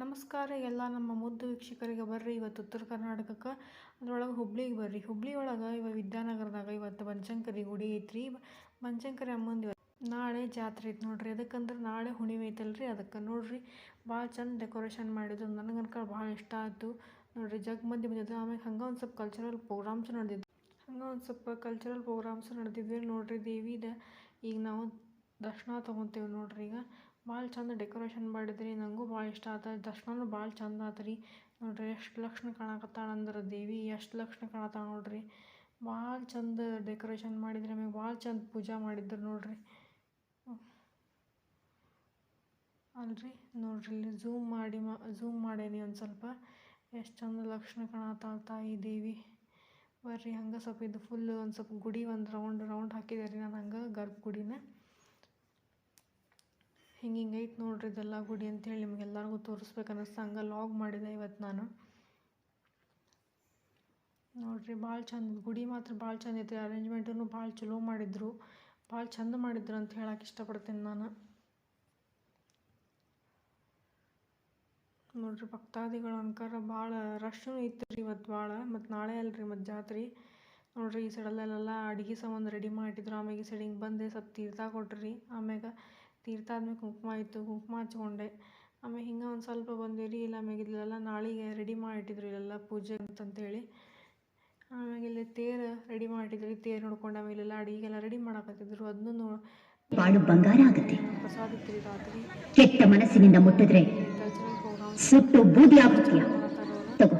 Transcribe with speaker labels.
Speaker 1: ನಮಸ್ಕಾರ ಎಲ್ಲ ನಮ್ಮ ಮುದ್ದು ವೀಕ್ಷಕರಿಗೆ ಬರ್ರಿ ಇವತ್ತು ಉತ್ತರ ಕರ್ನಾಟಕಕ್ಕೆ. ಅದ್ರೊಳಗೆ ಹುಬ್ಳಿಗೆ ಬರ್ರಿ. ಹುಬ್ಳಿ ಒಳಗೆ ಇವಾಗ ವಿದ್ಯಾನಗರದಾಗ ಇವತ್ತು ಬನಶಂಕರಿ ಗುಡಿ ಐತ್ರಿ. ಬನಶಂಕರಿ ಅಮ್ಮಂದು ನಾಳೆ ಜಾತ್ರೆ ಐತೆ ನೋಡ್ರಿ. ಅದಕ್ಕಂದ್ರೆ ನಾಳೆ ಹುಣಿಮೆ ಐತಲ್ರಿ. ಅದಕ್ಕೆ ನೋಡ್ರಿ, ಭಾಳ ಚಂದ ಡೆಕೋರೇಷನ್ ಮಾಡಿದ್ರು. ನನಗೆ ಅನ್ಕೊಂಡು ಭಾಳ ಇಷ್ಟ ಆಯ್ತು. ನೋಡ್ರಿ, ಜಗ್ ಮಂದಿ ಬಂದಿದ್ದು ಆಮೇಲೆ ಹಂಗೆ ಒಂದು ಸ್ವಲ್ಪ ಕಲ್ಚರಲ್ ಪ್ರೋಗ್ರಾಮ್ಸ್ ನಡೆದಿದ್ದು ಹಂಗೆ ಒಂದು ಸ್ವಲ್ಪ ಕಲ್ಚರಲ್ ಪ್ರೋಗ್ರಾಮ್ಸ್ ನಡೆದಿದ್ವಿ ನೋಡ್ರಿ ದೇವಿದ. ಈಗ ನಾವು ದರ್ಶನ ತೊಗೊತೇವೆ ನೋಡ್ರಿ ಈಗ. ಭಾಳ ಚಂದ ಡೆಕೋರೇಷನ್ ಮಾಡಿದ್ರಿ. ನನಗೂ ಭಾಳ ಇಷ್ಟ ಆತ ದರ್ಶನನೂ ಭಾಳ ಚಂದ ಆತು ರೀ. ನೋಡ್ರಿ ಎಷ್ಟು ಲಕ್ಷಣ ಕಾಣಕತ್ತಾಳ ಅಂದ್ರೆ ದೇವಿ ಎಷ್ಟು ಲಕ್ಷಣ ಕಾಣತ್ತಾಳ ನೋಡ್ರಿ. ಭಾಳ ಚಂದ ಡೆಕೋರೇಷನ್ ಮಾಡಿದ್ರಿ. ಆಮೇಲೆ ಭಾಳ ಚಂದ ಪೂಜಾ ಮಾಡಿದ್ರು ನೋಡ್ರಿ. ಅಲ್ರಿ ನೋಡ್ರಿ ಇಲ್ಲಿ ಝೂಮ್ ಮಾಡಿ ಮಾ ಝೂಮ್ ಮಾಡೇನಿ ಒಂದು ಸ್ವಲ್ಪ. ಎಷ್ಟು ಚಂದ ಲಕ್ಷಣ ಕಾಣತ್ತಾಳ ತಾಯಿ ದೇವಿ. ಬರ್ರಿ ಹಂಗೆ ಸ್ವಲ್ಪ ಇದು ಫುಲ್ ಒಂದು ಸ್ವಲ್ಪ ಗುಡಿ ಒಂದು ರೌಂಡ್ ರೌಂಡ್ ಹಾಕಿದೆ ರೀ ನಾನು ಹಂಗೆ ಗರ್ಭಗುಡಿನ. ಹಿಂಗೆ ಹಿಂಗೆ ಐತೆ ನೋಡ್ರಿ ಇದೆಲ್ಲ ಗುಡಿ ಅಂತೇಳಿ ನಿಮ್ಗೆಲ್ಲರಿಗೂ ತೋರಿಸ್ಬೇಕು ಅನ್ನಿಸ್ತು ಹಂಗೆ ಲಾಗ್ ಮಾಡಿದೆ ಇವತ್ತು ನಾನು. ನೋಡ್ರಿ ಭಾಳ ಚಂದ, ಗುಡಿ ಮಾತ್ರ ಭಾಳ ಚಂದ ಐತ್ರಿ. ಅರೇಂಜ್ಮೆಂಟನ್ನು ಭಾಳ ಚಲೋ ಮಾಡಿದ್ರು. ಭಾಳ ಚಂದ ಮಾಡಿದ್ರು ಅಂತ ಹೇಳಕ್ಕೆ ಇಷ್ಟಪಡ್ತೀನಿ ನಾನು. ನೋಡ್ರಿ ಭಕ್ತಾದಿಗಳ ಅನ್ಕಾರ ಭಾಳ ರಶ್ಶೂ ಇತ್ತು ಇವತ್ತು ಭಾಳ ಮತ್ತು ನಾಳೆ ಅಲ್ರಿ ಮತ್ತು ಜಾತ್ರೆ. ನೋಡ್ರಿ ಈ ಸೈಡಲ್ಲೆಲ್ಲ ಅಡುಗೆ ಸಾಮಾನು ರೆಡಿ ಮಾಡಿದ್ರು. ಆಮ್ಯಾಗ ಈ ಸೈಡ್ ಹಿಂಗೆ ಬಂದೆ ಸ್ವಲ್ಪ ತೀರ್ಥ ಕೊಟ್ರಿ. ಆಮ್ಯಾಗ ತೀರ್ಥ ಆದ್ಮೇಲೆ ಕುಂಕುಮ ಇತ್ತು ಕುಂಕುಮ ಹಚ್ಕೊಂಡೆ. ಆಮೇಲೆ ಹಿಂಗೆ ಒಂದು ಸ್ವಲ್ಪ ಬಂದಿರಿ ಇಲ್ಲ ಆಮ್ಯಾಗ ಇಲ್ಲೆಲ್ಲ ನಾಳೆಗೆ ರೆಡಿ ಮಾಡಿಟ್ಟಿದ್ರು ಇಲ್ಲೆಲ್ಲ ಪೂಜೆ ಅಂತಂತೇಳಿ. ಆಮ್ಯಾಗ ಇಲ್ಲಿ ತೇರು ರೆಡಿ ಮಾಡಿಟ್ಟಿದ್ರು ತೇರು ನೋಡ್ಕೊಂಡು ಆಮೇಲೆ ಅಡಿಗೆಲ್ಲ ರೆಡಿ ಮಾಡಕತ್ತಿದ್ರು. ಅದನ್ನು ನೋ
Speaker 2: ಬಾಳು ಬಂಗಾರ ಆಗುತ್ತೆ.
Speaker 1: ಪ್ರಸಾದ ಇತ್ತು ರಾತ್ರಿ.
Speaker 2: ಕೆಟ್ಟ ಮನಸ್ಸಿನಿಂದ ಮುಟ್ಟಿದ್ರೆ ಸುಟ್ಟು ಬೂದಿ ಆಗುತ್ತೀಯ ತಗೋ.